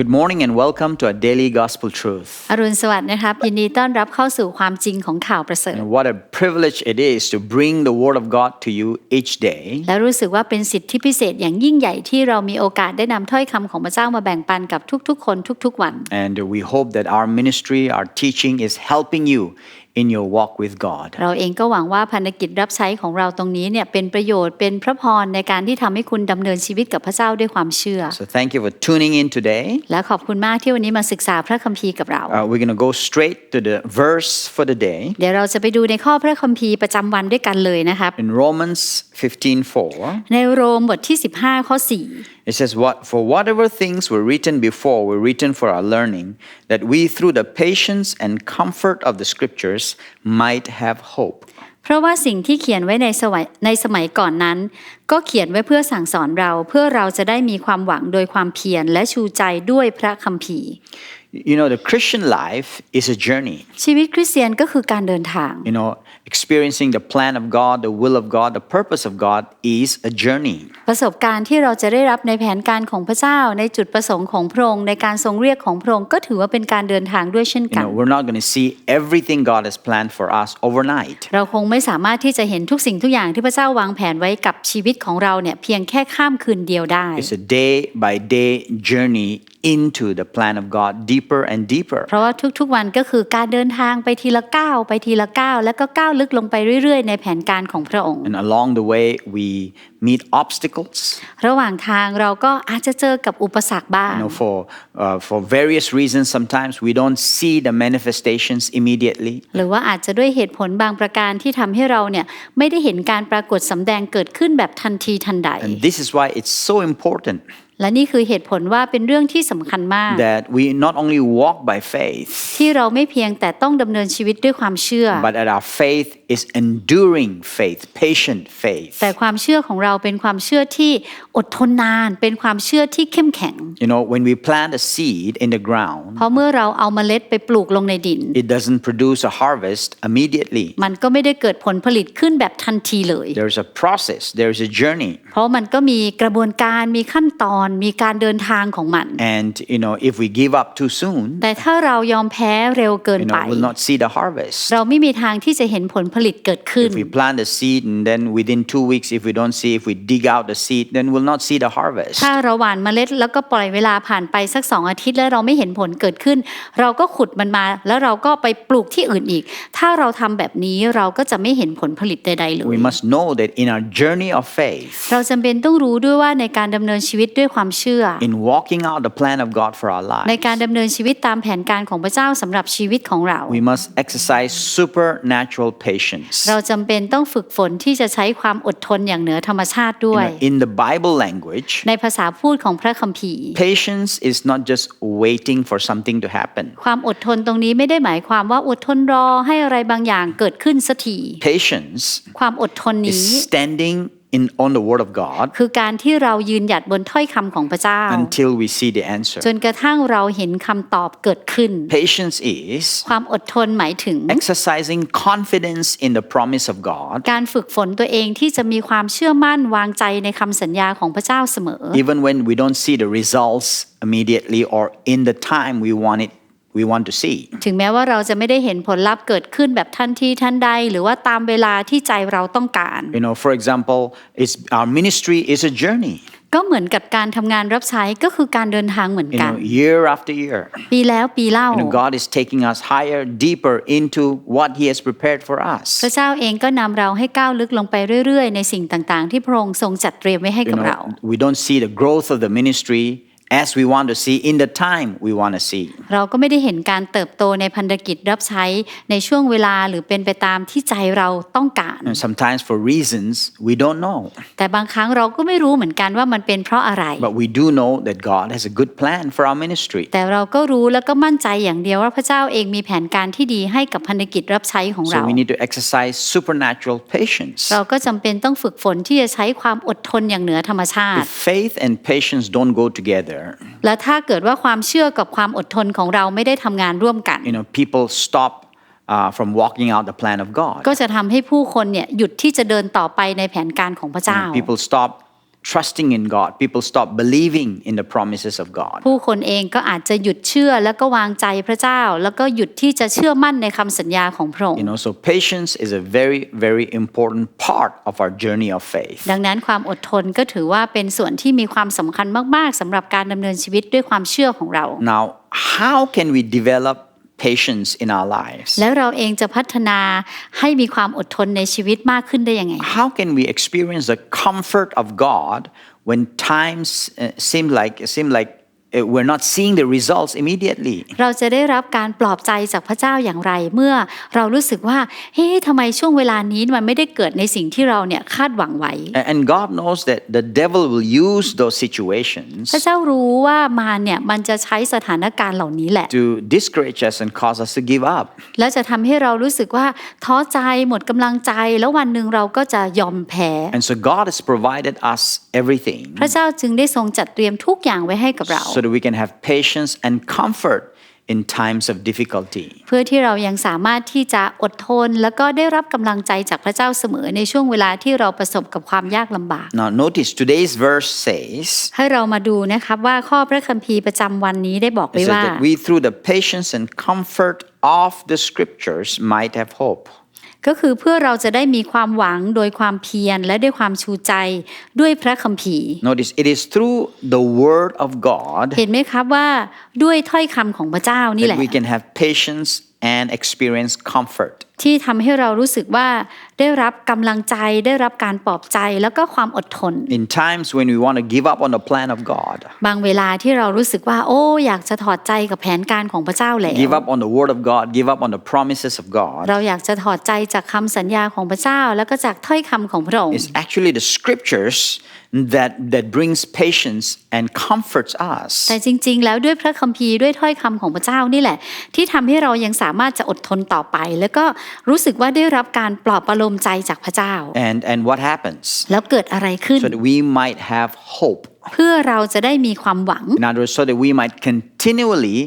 Good morning and welcome to our daily gospel truth. อรุณสวัสดิ์นะครับ ยินดีต้อนรับเข้าสู่ความจริงของข่าวประเสริฐ And what a privilege it is to bring the word of God to you each day. และรู้สึกว่าเป็นสิทธิพิเศษอย่างยิ่งใหญ่ที่เรามีโอกาสได้นำถ้อยคำของพระเจ้ามาแบ่งปันกับทุกๆ คนทุกๆ วัน And we hope that our ministry, our teaching is helping you in your walk with God. เราเองก็หวังว่าพันธกิจรับใช้ของเราตรงนี้เนี่ยเป็นประโยชน์เป็นพระพรในการที่ทำให้คุณดำเนินชีวิตกับพระเจ้าด้วยความเชื่อ So thank you for tuning in today. และขอบคุณมากที่วันนี้มาศึกษาพระคัมภีร์กับเรา Uh, we're going to go straight to the verse for the day เดี๋ยวเราจะไปดูในข้อพระคัมภีร์ประจำวันด้วยกันเลยนะครับ in Romans 15:4. ในโรมบทที่ 15ข้อ4 It says, "What for whatever things were written before were written for our learning, that we through the patience and comfort of the scriptures might have hope." เพราะว่าสิ่งที่เขียนไว้ในสมัยในสมัยก่อนนั้น ก็เขียนไว้เพื่อสั่งสอนเราเพื่อเราจะได้มีความหวังโดยความเพียรและชูใจด้วยพระคัมภีร์ You know, the Christian life is a journey. ชีวิตคริสเตียนก็คือการเดินทาง You know, experiencing the plan of God, the will of God, the purpose of God is a journey. ประสบการณ์ที่เราจะได้รับในแผนการของพระเจ้าในจุดประสงค์ของพระองค์ในการทรงเรียกของพระองค์ก็ถือว่าเป็นการเดินทางด้วยเช่น You กัน know, we're not going to see everything God has planned for us overnight. เราคงไม่สามารถที่จะเห็นทุกสิ่งทุกอย่างที่พระเจ้าวางแผนไว้กับชีวิตของเราเนี่ยเพียงแค่ข้ามคืนเดียวได้ It's a day by day journey into the plan of God deeper and deeper. เพราะว่าทุกๆวันก็คือการเดินทางไปทีละก้าวไปทีละก้าวแล้วก็ก้าวลึกลงไปเรื่อยๆ ในแผนการของพระองค์ And along the way, we meet obstacles. ระหว่างทางเราก็อาจจะเจอกับอุปสรรคบ้าง You know, for uh, for various reasons, sometimes we don't see the manifestations immediately. หรือว่าอาจจะด้วยเหตุผลบางประการที่ทำให้เราเนี่ยไม่ได้เห็นการปรากฏสำแดงเกิดขึ้นแบบทันทีทันใด And this is why it's so important และนี่คือเหตุผลว่าเป็นเรื่องที่สำคัญมาก that we not only walk by faith, ที่เราไม่เพียงแต่ต้องดำเนินชีวิตด้วยความเชื่อ but that our faith is enduring faith, patient faith. แต่ความเชื่อของเราเป็นความเชื่อที่อดทนนาน เป็นความเชื่อที่เข้มแข็ง You know, when we plant a seed in the ground, เพราะเมื่อเราเอาเมล็ดไปปลูกลงในดิน it doesn't produce a harvest immediately. มันก็ไม่ได้เกิดผลผลิตขึ้นแบบทันทีเลย There's a process, there's a journey. เพราะมันก็มีกระบวนการมีขั้นตอนมีการเดินทางของมัน And, you know, if we give up too soon, แต่ถ้าเรายอมแพ้เร็วเกิน you ไป know, we'll not see the harvest. เราไม่มีทางที่จะเห็นผลผลิตเกิดขึ้น If we plant a seed and then within two weeks, if we don't see, if we dig out the seed, then we'll not see the harvest. ถ้าเราหว่านเมล็ดแล้วก็ปล่อยเวลาผ่านไปสักสองอาทิตย์แล้วเราไม่เห็นผลเกิดขึ้น เราก็ขุดมันมา แล้วเราก็ไปปลูกที่อื่นอีก ถ้าเราทำแบบนี้เราก็จะไม่เห็นผลผลิตใดๆเลย We must know that in our journey of faith, เราจำเป็นต้องรู้ด้วยว่าในการดำเนินชีวิตด้วยความเชื่อ in walking out the plan of God for our ใน lives, การดำเนินชีวิตตามแผนการของพระเจ้าสำหรับชีวิตของเรา we must exercise supernatural patience. เราจำเป็นต้องฝึกฝนที่จะใช้ความอดทนอย่างเหนือธรรมชาติด้ You วย know, in the Bible language, ในภาษาพูดของพระคัมภีร์ patience is not just waiting for something to happen. ความอดทนตรงนี้ไม่ได้หมายความว่าอดทนรอให้อะไรบางอย่างเกิดขึ้นสักที Patience ความอดทนนี้ is standing in on the word of God คือการที่เรายืนหยัดบนถ้อยคำของพระเจ้า until we see the answer. จนกระทั่งเราเห็นคำตอบเกิดขึ้น Patience is ความอดทนหมายถึง exercising confidence in the promise of God การฝึกฝนตัวเองที่จะมีความเชื่อมั่นวางใจในคำสัญญาของพระเจ้าเสมอ even when we don't see the results immediately or in the time we want it we want to see ถึงแม้ว่าเราจะไม่ได้เห็นผลลัพธ์เกิดขึ้นแบบทันทีทันใด หรือว่าตามเวลาที่ใจเราต้องการ you know for example it's our ministry is a journey ก็เหมือนกับการทำงานรับใช้ก็คือการเดินทางเหมือน you กัน know year after year ปีแล้วปีเล่า you know God is taking us higher deeper into what he has prepared for พระ us เจ้าเองก็นำเราให้ก้าวลึกลงไปเรื่อยๆ ในสิ่งต่างๆ ที่พระองค์ทรงจัดเตรียมไว้ให้ you กับเรา know we don't see the growth of the ministry as we want to see in the time we want to see เราก็ไม่ได้เห็นการเติบโตในพันธกิจรับใช้ในช่วงเวลาหรือเป็นไปตามที่ใจเราต้องการ and sometimes for reasons we don't know แต่บางครั้งเราก็ไม่รู้เหมือนกันว่ามันเป็นเพราะอะไร but we do know that God has a good plan for our ministry แต่เราก็รู้แล้วก็มั่นใจอย่างเดียวว่าพระเจ้าเองมีแผนการที่ดีให้กับพันธกิจรับใช้ของเรา so we need to exercise supernatural patience เราก็จำเป็นต้องฝึกฝนที่จะใช้ความอดทนอย่างเหนือธรรมชาติ If faith and patience don't go together, และถ้าเกิดว่าความเชื่อกับความอดทนของเราไม่ได้ทำงานร่วมกัน you know, people stop uh, from walking out the plan of God. ก็จะทำให้ผู้คนเนี่ยหยุดที่จะเดินต่อไปในแผนการของพระเจ้า People stop trusting in God. People stop believing in the promises of God. ผู้คนเองก็อาจจะหยุดเชื่อแล้วก็วางใจพระเจ้า แล้วก็หยุดที่จะเชื่อมั่นในคำสัญญาของพระอง You ค์ know, so patience is a very, very important part of our journey of faith. ดังนั้นความอดทนก็ถือว่าเป็นส่วนที่มีความสำคัญมากๆสำหรับการดำเนินชีวิตด้วยความเชื่อของเรา Now, how can we develop patience in our lives? แล้วเราเองจะพัฒนาให้มีความอดทนในชีวิตมากขึ้นได้ยังไง How can we experience the comfort of God when times uh, seem like seem like uh, we're not seeing the results immediately? เราจะได้รับการปลอบใจจากพระเจ้าอย่างไร เมื่อเรารู้สึกว่าเฮ้ทำไมช่วงเวลานี้มันไม่ได้เกิดในสิ่งที่เราเนี่ยคาดหวังไว้ A- And God knows that the devil will use those situations พระเจ้ารู้ว่ามารเนี่ยมันจะใช้สถานการณ์เหล่านี้แหละ to discourage us and cause us to give up. แล้วจะทำให้เรารู้สึกว่าท้อใจหมดกำลังใจแล้ววันหนึ่งเราก็จะยอมแพ้ And so God has provided us everything พระเจ้าจึงได้ทรงจัดเตรียมทุกอย่างไว้ให้กับเรา so that we can have patience and comfort in times of difficulty. เพื่อที่เรายังสามารถที่จะอดทน แล้วก็ได้รับกำลังใจจากพระเจ้าเสมอในช่วงเวลาที่เราประสบกับความยากลำบาก Now, notice today's verse says, ให้เรามาดูนะครับว่าข้อพระคัมภีร์ประจำวันนี้ได้บอก it ไว้ says ว่า that we, through the patience and comfort of the scriptures, might have hope. ก็คือเพื่อเราจะได้มีความหวังโดยความเพียรและด้วยความชูใจด้วยพระคัมภีร์ Notice, it is through the word of God เห็นไหมครับว่าด้วยถ้อยคำของพระเจ้านี่แห that ละ we can have patience and experience comfort. ที่ทำให้เรารู้สึกว่าได้รับกำลังใจได้รับการปลอบใจแล้วก็ความอดทน In times when we want to give up on the plan of God, บางเวลาที่เรารู้สึกว่า โอ้อยากจะถอดใจกับแผนการของพระเจ้าแล้ว give up on the word of God, give up on the promises of God, เราอยากจะถอดใจจากคำสัญญาของพระเจ้า แล้วก็จากถ้อยคำของพระองค์ it's actually the scriptures that, that brings patience and comforts us. แต่จริง ๆ แล้วด้วยพระคัมภีร์ด้วยถ้อยคำของพระเจ้านี่แหละ ที่ทำให้เรายังสามารถจะอดทนต่อไป แล้วก็รู้สึกว่าได้รับการปลอบประโลมใจจากพระเจ้า And, and what happens? แล้วเกิดอะไรขึ้น So that we might have hope. เพื่อเราจะได้มีความหวัง In other words, so that we might continually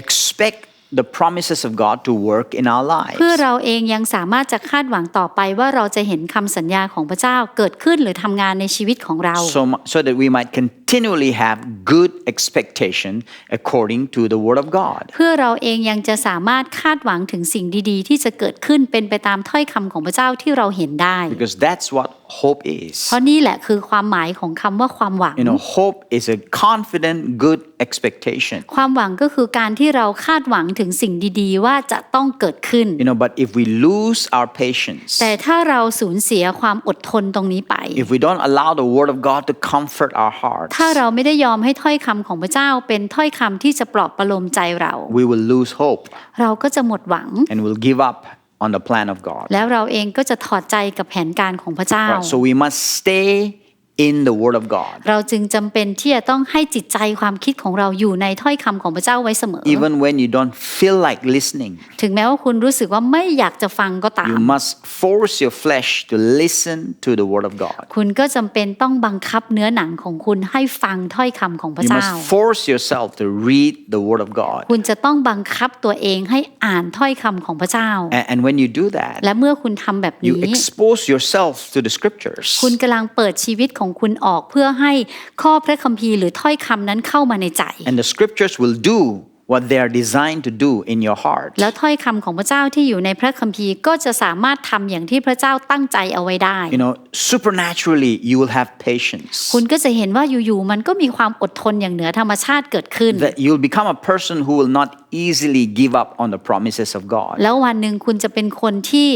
expect the promises of God to work in our lives. เพื่อเราเองยังสามารถจะคาดหวังต่อไปว่าเราจะเห็นคำสัญญาของพระเจ้าเกิดขึ้นหรือทำงานในชีวิตของเรา So, mu- so that we might continually have good expectation according to the word of God. เพื่อเราเองยังจะสามารถคาดหวังถึงสิ่งดีๆ ที่จะเกิดขึ้นเป็นไปตามถ้อยคำของพระเจ้าที่เราเห็นได้ Because that's what hope is. เพราะนี่แหละคือความหมายของคำว่าความหวัง You know, hope is a confident, good expectation. ความหวังก็คือการที่เราคาดหวังถึงสิ่งดีๆ ว่าจะต้องเกิดขึ้น You know, but if we lose our patience, แต่ถ้าเราสูญเสียความอดทนตรงนี้ไป if we don't allow the word of God to comfort our hearts, ถ้าเราไม่ได้ยอมให้ถ้อยคำของพระเจ้าเป็นถ้อยคำที่จะปลอบประโลมใจเรา we will lose hope เราก็จะหมดหวัง and will give up on the plan of God. แล้วเราเองก็จะถอดใจกับแผนการของพระเจ้า Right, so we must stay in the word of God. เราจึงจำเป็นที่จะต้องให้จิตใจความคิดของเราอยู่ในถ้อยคำของพระเจ้าไว้เสมอ Even when you don't feel like listening, ถึงแม้ว่าคุณรู้สึกว่าไม่อยากจะฟังก็ตาม you must force your flesh to listen to the word of God. คุณก็จำเป็นต้องบังคับเนื้อหนังของคุณให้ฟังถ้อยคำของพระ You เจ้า must force yourself to read the word of God. คุณจะต้องบังคับตัวเองให้อ่านถ้อยคำของพระเจ้า And, and when you do that, และเมื่อคุณทำแบบ you นี้ expose yourself to the scriptures. คุณกำลังเปิดชีวิตของคุณออกเพื่อให้ข้อพระคัมภีร์หรือถ้อยคำนั้นเข้ามาในใจ And the scriptures will do what they are designed to do in your heart. แล้วถ้อยคำของพระเจ้าที่อยู่ในพระคัมภีร์ก็จะสามารถทำอย่างที่พระเจ้าตั้งใจเอาไว้ได้ You know, supernaturally, you will have patience. คุณก็จะเห็นว่าอยู่ๆมันก็มีความอดทนอย่างเหนือธรรมชาติเกิดขึ้น That you'll become a person who will not easily give up on the promises of God. แล้ววันหนึ่งคุณจะเป็นคนที่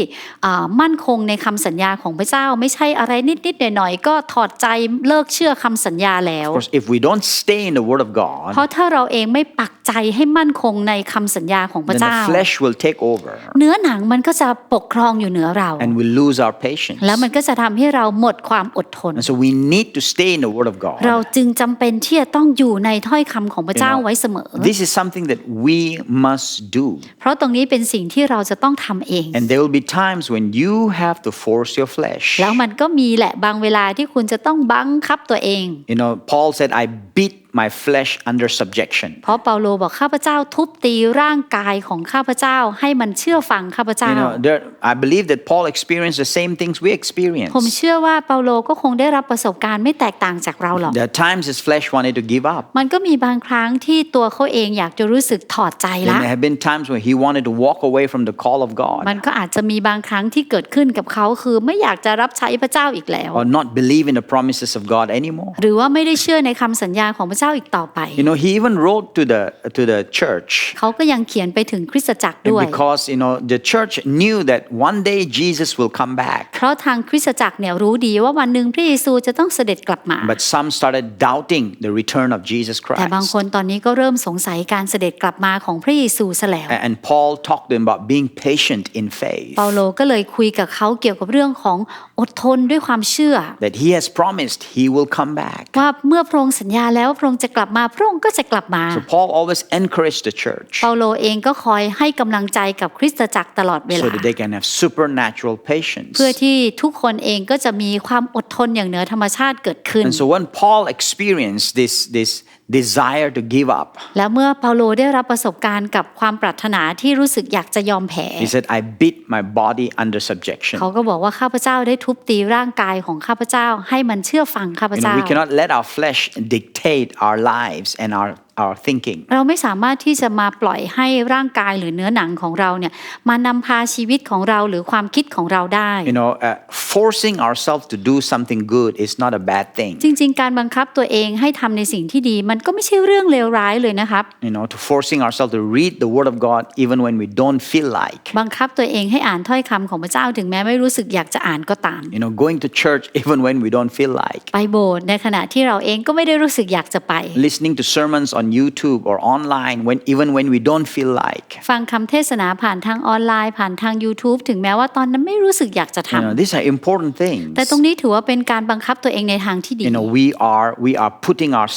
อ่ามั่นคงในคำสัญญาของพระเจ้า ไม่ใช่อะไรนิดๆหน่อยๆก็ถอดใจเลิกเชื่อคำสัญญาแล้ว Of course, if we don't stay in the word of God, เพราะถ้าเราเองไม่ปักใจให้มั่นคงในคำสัญญาของพระ then เจ้า the flesh will take over เนื้อหนังมันก็จะปกครองอยู่เหนือเรา and we lose our patience. แล้วมันก็จะทำให้เราหมดความอดทน And so we need to stay in the word of God. เราจึงจำเป็นที่จะต้องอยู่ในถ้อยคำของพระเจ้า You know, ไว้เสมอ This is something that we must do. เพราะตรงนี้เป็นสิ่งที่เราจะต้องทำเอง And there will be times when you have to force your flesh. แล้วมันก็มีแหละบางเวลาที่คุณจะต้องบังคับตัวเอง You know, Paul said, I beat my flesh under subjection. เพราะเปาโลบอกข้าพเจ้าทุบตีร่างกายของข้าพเจ้าให้มันเชื่อฟังข้าพเจ้า You know, there, I believe that Paul experienced the same things we experience. ผมเชื่อว่าเปาโลก็คงได้รับประสบการณ์ไม่แตกต่างจากเราหรอก There are times his flesh wanted to give up. มันก็มีบางครั้งที่ตัวเขาเองอยากจะรู้สึกถอดใจ There ละ may have been times when he wanted to walk away from the call of God มันก็อาจจะมีบางครั้งที่เกิดขึ้นกับเขาคือไม่อยากจะรับใช้พระเจ้าอีกแล้ว or not believe in the promises of God anymore. หรือว่าไม่ได้เชื่อในคำสัญญาของพระเจ้าอีกต่อไป You know, he even wrote to the to the church เขาก็ยังเขียนไปถึงคริสตจักรด้วย because you know the church knew that one day Jesus will come back. เพราะทางคริสตจักรเนี่ยรู้ดีว่าวันหนึ่งพระเยซูจะต้องเสด็จกลับมา But some started doubting the return of Jesus แต่บาง Christ. คนตอนนี้ก็เริ่มสงสัยการเสด็จกลับมาของพระเยซูซะแล้ว A- And Paul talked to them about being patient in faith. เปาโลก็เลยคุยกับเขาเกี่ยวกับเรื่องของอดทนด้วยความเชื่อ That he has promised he will come back. ว่าเมื่อพระองค์สัญญาแล้วพระองค์จะกลับมาพระองค์ก็จะกลับมา So Paul always encouraged the church เปาโลเองก็คอยให้กำลังใจกับคริสตจักรตลอดเว so ลา that they can have supernatural patience. เพื่อที่ทุกคนเองก็จะมีความอดทนอย่างเหนือธรรมชาติเกิดขึ้น And so when Paul experienced this, this desire to give up, แล้วเมื่อเปาโลได้รับประสบการณ์กับความปรารถนาที่รู้สึกอยากจะยอมแพ้ he said, I beat my body under subjection. เขาก็บอกว่าข้าพเจ้าได้ทุบตีร่างกายของข้าพเจ้าให้มันเชื่อฟังข้าพ You เจ้า know, we cannot let our flesh dictate our lives and our, our thinking. เราไม่สามารถที่จะมาปล่อยให้ร่างกายหรือเนื้อหนังของเราเนี่ยมานำพาชีวิตของเราหรือความคิดของเราได้ You know, uh, forcing ourselves to do something good is not a bad thing. จริง ๆ การบังคับตัวเองให้ทำในสิ่งที่ดี มันก็ไม่ใช่เรื่องเลวร้ายเลยนะครับ You know, to forcing ourselves to read the Word of God even when we don't feel like. บังคับตัวเองให้อ่านถ้อยคำของพระเจ้าถึงแม้ไม่รู้สึกอยากจะอ่านก็ตาม You know, going to church even when we don't feel like. ไปโบสถ์ในขณะที่เราเองก็ไม่ได้รู้สึกอยากจะไป Listening to sermons on YouTube or online when even when we don't feel like. ฟังคำเทศนาผ่านทางออนไลน์ผ่านทาง YouTube ถึงแม้ว่าตอนนั้นไม่รู้สึกอยากจะท You know, these are important things. ำแต่ตรงนี้ถือว่าเป็นการบังคับตัวเองในทางที่ดี You know, we are we are putting our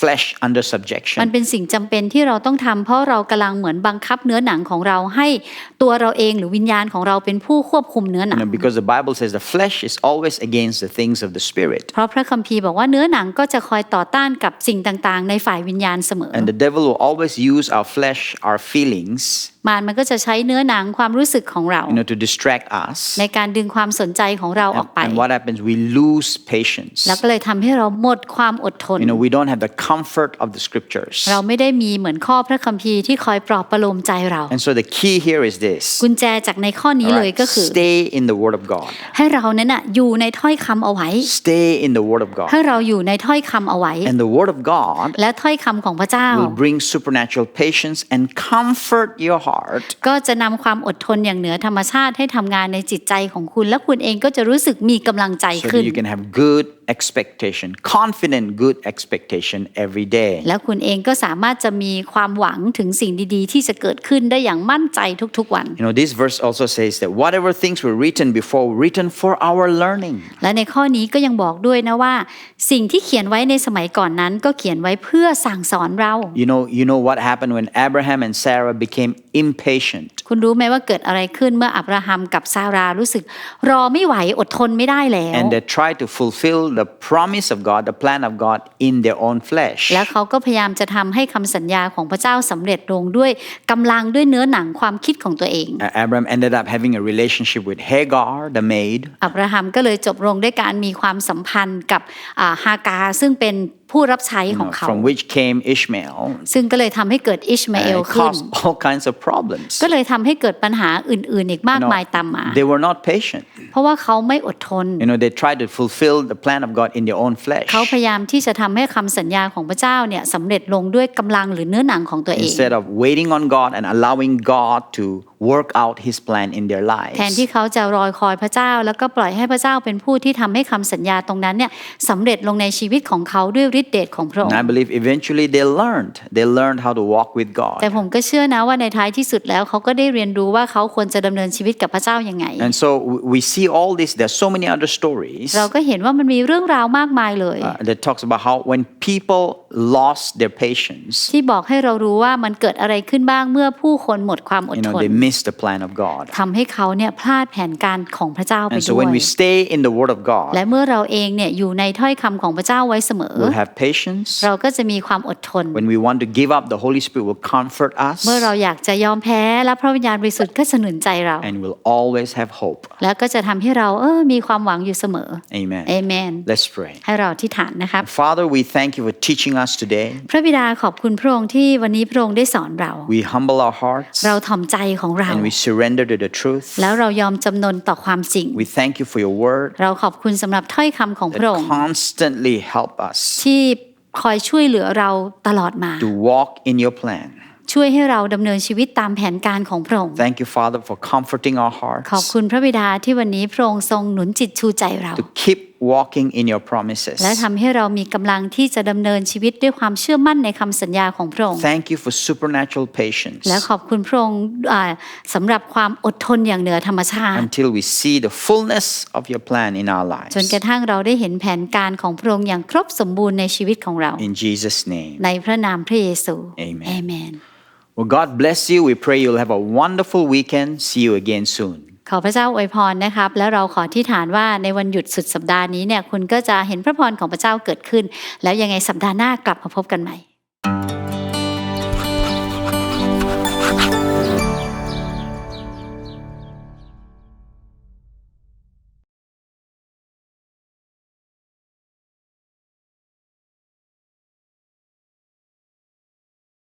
flesh under มัน subjection. เป็นสิ่งจำเป็นที่เราต้องทำเพราะเรากำลังเหมือนบังคับเนื้อหนังของเราให้ตัวเราเองหรือวิญญาณของเราเป็นผู้ควบคุมเนื้อหนั You ง know, because the Bible says the flesh is always against the things of the spirit. เพราะพระคัมภีร์บอกว่าเนื้อหนังก็จะคอยต่อต้านกับสิ่งต่างๆ ในฝ่ายวิญญาณเสมอ And the devil will always use our flesh, our feelings, มารมันก็จะใช้เนื้อหนังความรู้สึกของเรา you know, to distract us. ในการดึงความสนใจของเราออก And, ไป and what happens? We lose patience. แล้วก็เลยทำให้เราหมดความอดทน You know, we don't have the comfort of the scriptures. เราไม่ได้มีเหมือนข้อพระคัมภีร์ที่คอยปลอบประโลมใจเรา And so the key here is this. กุญแจจากในข้อนี้ All เลย right, ก็คือ Stay in the Word of God. ให้เรานั้นน่ะอยู่ในถ้อยคำเอาไว้ Stay in the Word of ให้ God. เราอยู่ในถ้อยคำเอาไว้ And the Word of God และถ้อยคำของพระเจ้า will bring supernatural patience and comfort your heart ก็จะนำความอดทนอย่างเหนือธรรมชาติให้ทำงานในจิตใจของคุณ และคุณเองก็จะรู้สึกมีกำลังใจ so ขึ้น that you can have good expectation, confident good expectation every day. และคุณเองก็สามารถจะมีความหวังถึงสิ่งดีๆ ที่จะเกิดขึ้นได้อย่างมั่นใจทุกๆวัน You know, this verse also says that whatever things were written before were written for our learning. และในข้อนี้ก็ยังบอกด้วยนะว่า สิ่งที่เขียนไว้ในสมัยก่อนนั้น ก็เขียนไว้เพื่อสั่งสอนเรา You know, you know what happened when Abraham and Sarah became impatient. คุณรู้ไหมว่าเกิดอะไรขึ้นเมื่ออับราฮัมกับซารารู้สึก รอไม่ไหวอดทนไม่ได้แล้ว And they tried to fulfill the promise of God, the plan of God in their own flesh. แล้วเขาก็พยายามจะทำให้คำสัญญาของพระเจ้าสำเร็จลงด้วยกำลังด้วยเนื้อหนังความคิดของตัวเอง Uh, Abraham ended up having a relationship with Hagar, the maid, อับราฮัมก็เลยจบลงด้วยการมีความสัมพันธ์กับอ่าฮากาซึ่งเป็น ผู้รับใช้ you ของ know, เขา from which came Ishmael. ซึ่งก็เลยทำให้เกิดอิชมา And เอล it ขึ้น caused all kinds of problems. ก็เลยทำให้เกิดปัญหาอื่นๆ อีกมาก You know, มายตามมา they were not patient. เพราะว่าเขาไม่อดทน You know, they tried to fulfill the plan of God in their own flesh เขาพยายามที่จะทำให้คำสัญญาของพระเจ้าเนี่ยสำเร็จลงด้วยกำลังหรือเนื้อหนังของตัวเอง instead of waiting on God and allowing God to work out His plan in their แทน lives. ที่เขาจะรอยคอยพระเจ้า แล้วก็ปล่อยให้พระเจ้าเป็นผู้ที่ทำให้คำสัญญาตรงนั้นเนี่ยสำเร็จลงในชีวิตของเขาด้วยฤทธิเดชของพระอง And ค์ I believe eventually they learned. They learned how to walk with แต่ God. ผมก็เชื่อนะว่าในท้ายที่สุดแล้วเขาก็ได้เรียนรู้ว่าเขาควรจะดำเนินชีวิตกับพระเจ้ายังไง And so we- we see all this. There's so many other stories เราก็เห็นว่ามันมีเรื่องราวมากมายเลย uh, that talks about how when people lost their patience, ที่บอกให้เรารู้ว่ามันเกิดอะไรขึ้นบ้างเมื่อผู้คนหมดความอด you ท know, น they missed the plan of God. ทำให้เขาเนี่ยพลาดแผนการของพระเจ้าไป And so ด้ว when ย we stay in the Word of และ God, เมื่อเราเองเนี่ยอยู่ในถ้อยคำของพระเจ้าไว้เสมอ we'll have have patience. เราก็จะมีความอดทน When we want to give up, the Holy Spirit will comfort us เมื่อเราอยากจะยอมแพ้และพระวิญญาณบริสุทธิ์ก็จะหนุนใจเรา and will always have hope. แล้วก็จะทำให้เราเออมีความหวังอยู่เสมอ Amen. เอเมน Let's pray. ให้เราที่ฐานนะครับ Father, we thank you for teaching us today. พระบิดาขอบคุณพระองค์ที่วันนี้พระองค์ได้สอนเรา We humble our hearts เราถ่อมใจของเรา and we surrender to the truth. แล้วเรายอมจำนนต่อความจริง We thank you for your word เราขอบคุณสำหรับถ้อยคำของพระองค์ that constantly help us ที่คอยช่วยเหลือเราตลอดมา to walk in your plan. ช่วยให้เราดำเนินชีวิตตามแผนการของพระองค์ Thank you, Father, for comforting our ขอบ hearts คุณพระบิดาที่วันนี้พระองค์ทรงหนุนจิตชูใจเรา to keep walking in your promises. และทำให้เรามีกำลังที่จะดำเนินชีวิตด้วยความเชื่อมั่นในคำสัญญาของพระองค์ Thank you for supernatural patience และขอบคุณพระองค์อ่าสำหรับความอดทนอย่างเหนือธรรมชาติ until we see the fullness of your plan in our จน lives. กระทั่งเราได้เห็นแผนการของพระองค์อย่างครบสมบูรณ์ในชีวิตของเรา In Jesus' name. ในพระนามพระเยซู Amen เอเมน Well, God bless you. We pray you'll have a wonderful weekend. See you again soon. ขอพระเจ้าอวยพรนะครับ แล้วเราขอที่ฐานว่าในวันหยุดสุดสัปดาห์นี้เนี่ยคุณก็จะเห็นพระพรของพระเจ้าเกิดขึ้น แล้วยังไงสัปดาห์หน้ากลับมาพบกันใหม่